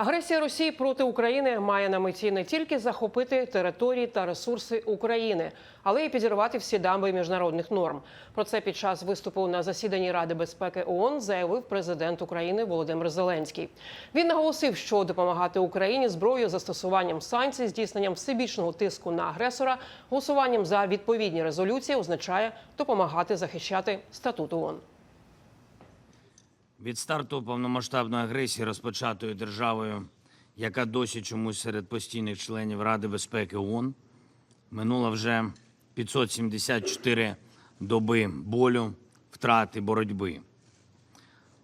Агресія Росії проти України має на меті не тільки захопити території та ресурси України, але й підірвати всі дамби міжнародних норм. Про це під час виступу на засіданні Ради безпеки ООН заявив президент України Володимир Зеленський. Він наголосив, що допомагати Україні зброєю застосуванням санкцій, здійсненням всебічного тиску на агресора, голосуванням за відповідні резолюції означає допомагати захищати статут ООН. Від старту повномасштабної агресії, розпочатої державою, яка досі чомусь серед постійних членів Ради безпеки ООН, минуло вже 574 доби болю, втрати, боротьби.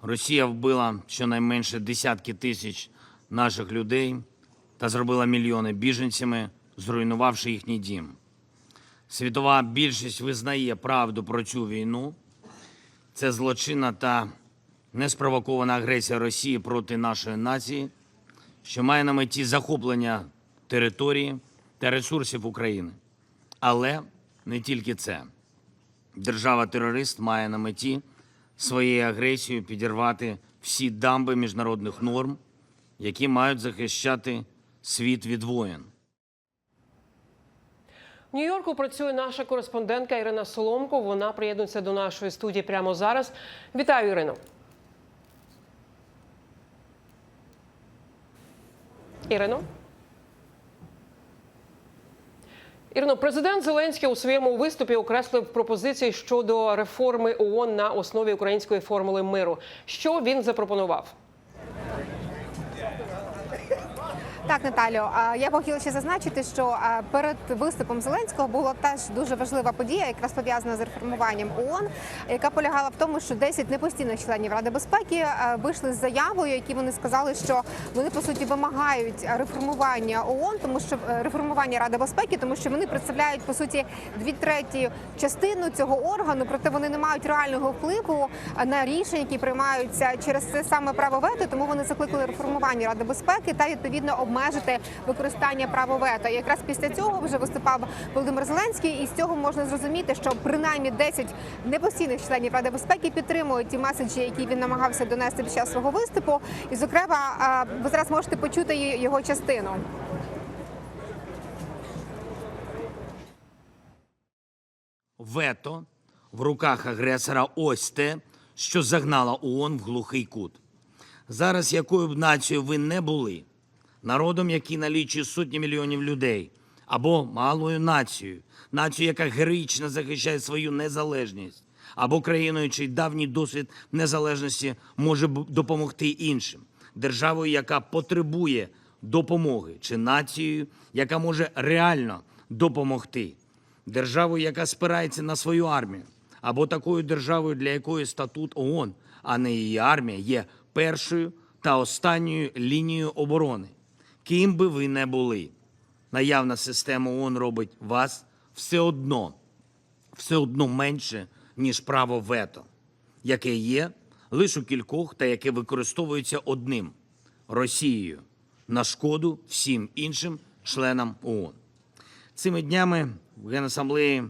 Росія вбила щонайменше десятки тисяч наших людей та зробила мільйони біженцями, зруйнувавши їхній дім. Світова більшість визнає правду про цю війну. Це злочинна та неспровокована агресія Росії проти нашої нації, що має на меті захоплення території та ресурсів України. Але не тільки це. Держава-терорист має на меті своєю агресією підірвати всі дамби міжнародних норм, які мають захищати світ від воєн. В Нью-Йорку працює наша кореспондентка Ірина Соломко. Вона приєднується до нашої студії прямо зараз. Вітаю, Ірино. Ірино. Ірино, президент Зеленський у своєму виступі окреслив пропозиції щодо реформи ООН на основі української формули миру. Що він запропонував? Так, Наталю, я б хотіла ще зазначити, що перед виступом Зеленського була теж дуже важлива подія, якраз пов'язана з реформуванням ООН, яка полягала в тому, що 10 непостійних членів Ради безпеки вийшли з заявою, які вони сказали, що вони по суті вимагають реформування ООН, тому що е, реформування Ради безпеки, тому що вони представляють по суті дві треті частину цього органу, проте вони не мають реального впливу на рішення, які приймаються через це саме право вето. Тому вони закликали реформування Ради безпеки та відповідно обмежити використання права вето. Якраз після цього вже виступав Володимир Зеленський, і з цього можна зрозуміти, що принаймні 10 непостійних членів Ради безпеки підтримують ті меседжі, які він намагався донести під час свого виступу. І, зокрема, ви зараз можете почути його частину. Вето в руках агресора ось те, що загнало ООН в глухий кут. Зараз, якою б нацією ви не були, народом, який налічує сотні мільйонів людей, або малою нацією, нацією, яка героїчно захищає свою незалежність, або країною, чий давній досвід незалежності може допомогти іншим, державою, яка потребує допомоги, чи нацією, яка може реально допомогти державою, яка спирається на свою армію, або такою державою, для якої статут ООН, а не її армія, є першою та останньою лінією оборони. Ким би ви не були, наявна система ООН робить вас все одно, все одно менше, ніж право вето, яке є лише у кількох та яке використовується одним Росією на шкоду всім іншим членам ООН. Цими днями в Генасамблеї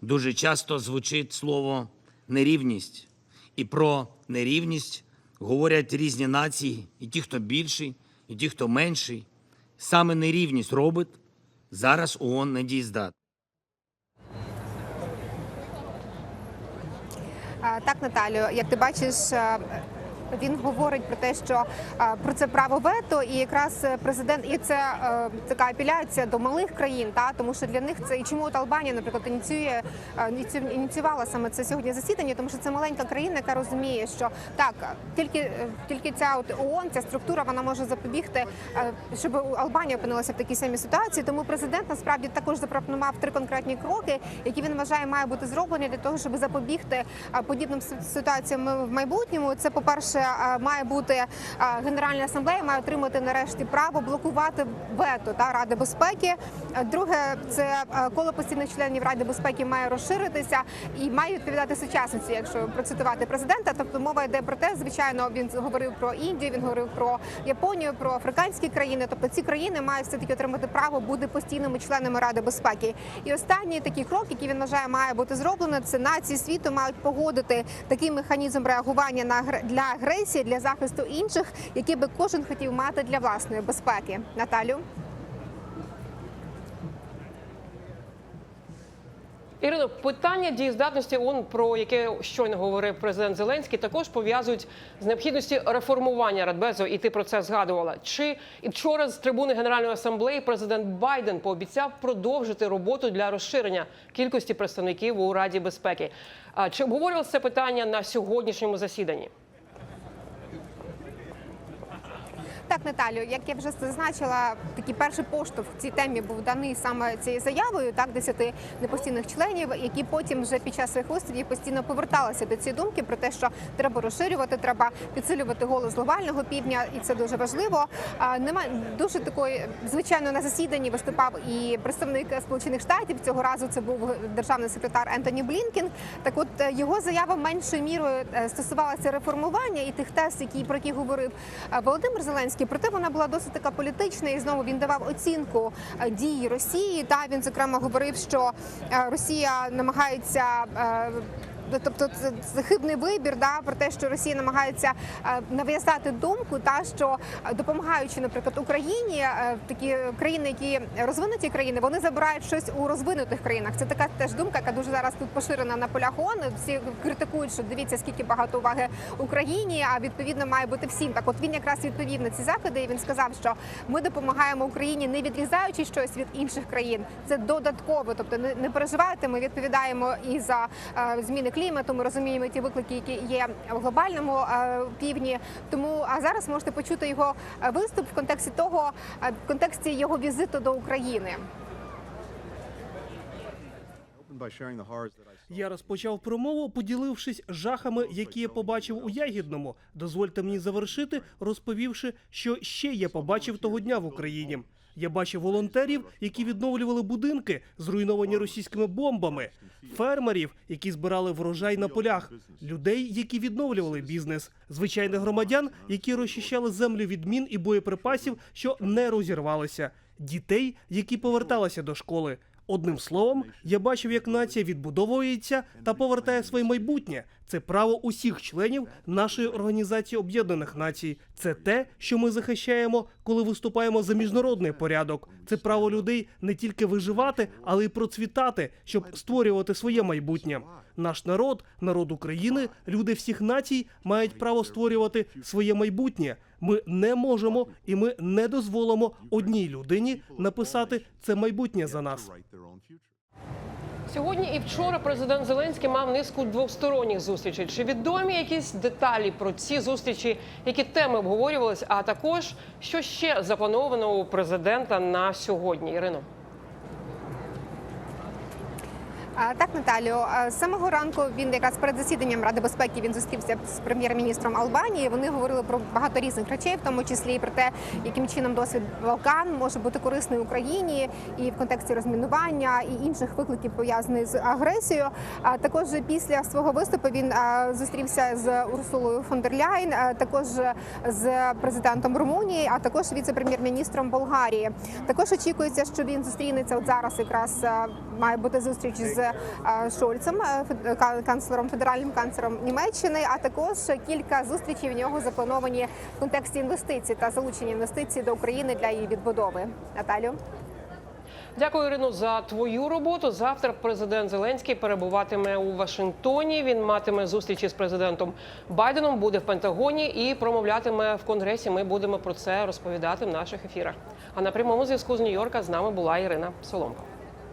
дуже часто звучить слово нерівність. І про нерівність говорять різні нації, і ті, хто більший, і ті, хто менший. Саме нерівність робить зараз ООН не А, Так, Наталю, як ти бачиш, він говорить про те, що е, про це право вето, і якраз е, президент, і це е, така апеляція до малих країн, та тому що для них це і чому от Албанія, наприклад, ініціює ініціювала саме це сьогодні засідання, тому що це маленька країна, яка розуміє, що так тільки тільки ця от ООН, ця структура, вона може запобігти, щоб Албанія опинилася в такій самій ситуації. Тому президент насправді також запропонував три конкретні кроки, які він вважає має бути зроблені для того, щоб запобігти подібним ситуаціям в майбутньому. Це, по-перше, а, має бути Генеральна асамблея має отримати нарешті право блокувати вето та Ради безпеки. Друге, це коло постійних членів Ради безпеки має розширитися і має відповідати сучасниці, якщо процитувати президента. Тобто мова йде про те, звичайно, він говорив про Індію, він говорив про Японію, про африканські країни. Тобто ці країни мають все таки отримати право бути постійними членами Ради безпеки. І останній такий крок, який він вважає, має бути зроблено, це нації світу мають погодити такий механізм реагування на для агресії агресії для захисту інших, які би кожен хотів мати для власної безпеки. Наталю. Ірино, питання дієздатності ООН, про яке щойно говорив президент Зеленський, також пов'язують з необхідністю реформування Радбезу, і ти про це згадувала. Чи і вчора з трибуни Генеральної асамблеї президент Байден пообіцяв продовжити роботу для розширення кількості представників у Раді безпеки? А Чи обговорювалося це питання на сьогоднішньому засіданні? Так, Наталю, як я вже зазначила, такий перший поштовх в цій темі був даний саме цією заявою, так десяти непостійних членів, які потім вже під час своїх виступів постійно поверталися до цієї думки про те, що треба розширювати, треба підсилювати голос глобального півдня, і це дуже важливо. Немає дуже такої, звичайно, на засіданні виступав і представник Сполучених Штатів. Цього разу це був державний секретар Ентоні Блінкен. Так, от е, його заява меншою мірою е, стосувалася реформування і тих тез, які про які говорив е, Володимир Зеленський. Проте вона була досить така політична, і знову він давав оцінку е, дії Росії. Та він зокрема говорив, що е, Росія намагається. Е, Тобто це, хибний вибір, да про те, що Росія намагається е, нав'язати думку, та що допомагаючи, наприклад, Україні, е, такі країни, які розвинуті країни, вони забирають щось у розвинутих країнах. Це така теж думка, яка дуже зараз тут поширена на полях ООН. Всі критикують, що дивіться, скільки багато уваги Україні, а відповідно має бути всім. Так, от він якраз відповів на ці закиди. і Він сказав, що ми допомагаємо Україні, не відрізаючи щось від інших країн. Це додатково. Тобто не, переживайте. Ми відповідаємо і за е, зміни клімату. Ми розуміємо ті виклики, які є в глобальному е, півдні. Тому а зараз можете почути його е, виступ в контексті того, е, в контексті його візиту до України. Я розпочав промову, поділившись жахами, які я побачив у Ягідному. Дозвольте мені завершити, розповівши, що ще я побачив того дня в Україні. Я бачив волонтерів, які відновлювали будинки, зруйновані російськими бомбами, фермерів, які збирали врожай на полях, людей, які відновлювали бізнес, звичайних громадян, які розчищали землю від мін і боєприпасів, що не розірвалися, дітей, які поверталися до школи. Одним словом, я бачив, як нація відбудовується та повертає своє майбутнє. Це право усіх членів нашої організації Об'єднаних Націй. Це те, що ми захищаємо, коли виступаємо за міжнародний порядок. Це право людей не тільки виживати, але й процвітати, щоб створювати своє майбутнє. Наш народ, народ України, люди всіх націй мають право створювати своє майбутнє. Ми не можемо і ми не дозволимо одній людині написати це майбутнє за нас. Сьогодні і вчора президент Зеленський мав низку двосторонніх зустрічей. Чи відомі якісь деталі про ці зустрічі, які теми обговорювалися? А також що ще заплановано у президента на сьогодні? Ірино. Так, Наталю, з самого ранку він якраз перед засіданням Ради безпеки він зустрівся з прем'єр-міністром Албанії. Вони говорили про багато різних речей, в тому числі і про те, яким чином досвід Балкан може бути корисний Україні і в контексті розмінування і інших викликів пов'язаних з агресією. А також після свого виступу він зустрівся з Урсулою фон дер Ляйн, також з президентом Румунії, а також віце-прем'єр-міністром Болгарії. Також очікується, що він зустрінеться от зараз. Якраз має бути зустріч з а, Шольцем, а, канцлером, федеральним канцлером Німеччини. А також кілька зустрічей в нього заплановані в контексті інвестицій та залучення інвестицій до України для її відбудови. Наталю. Дякую, Ірино, за твою роботу. Завтра президент Зеленський перебуватиме у Вашингтоні. Він матиме зустрічі з президентом Байденом, буде в Пентагоні і промовлятиме в Конгресі. Ми будемо про це розповідати в наших ефірах. А на прямому зв'язку з Нью-Йорка з нами була Ірина Соломко.